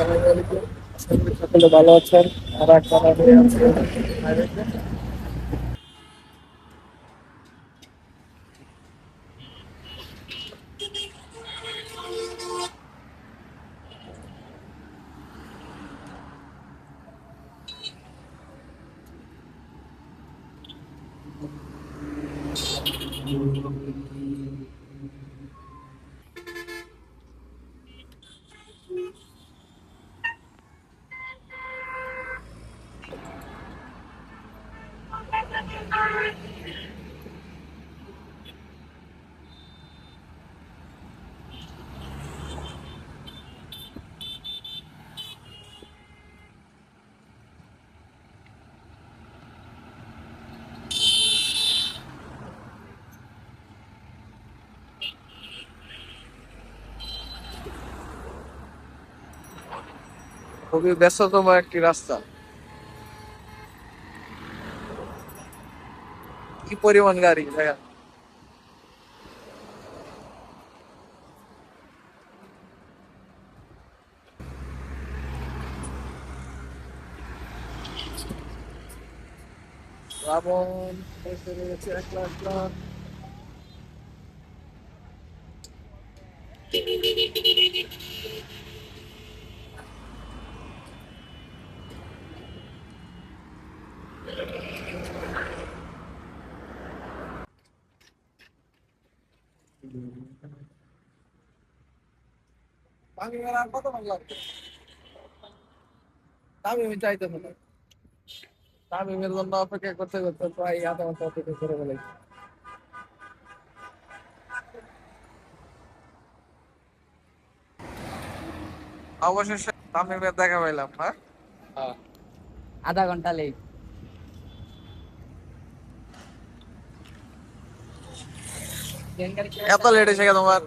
সকলে ভালো আছেন আর আমি আছি খুবই ব্যস্ততম একটি রাস্তা। परिवहन गाड़ी जाएगा Ramon, check, check, check. কত তামিম চাইতে তামিমের জন্য অপেক্ষা করতে করতে প্রায় আধা ঘণ্টা অপেক্ষা করে বলে অবশেষে তামিমের দেখা পাইলাম হ্যাঁ? আধা ঘণ্টা লেট এত লেট এসে গেছে তোমার?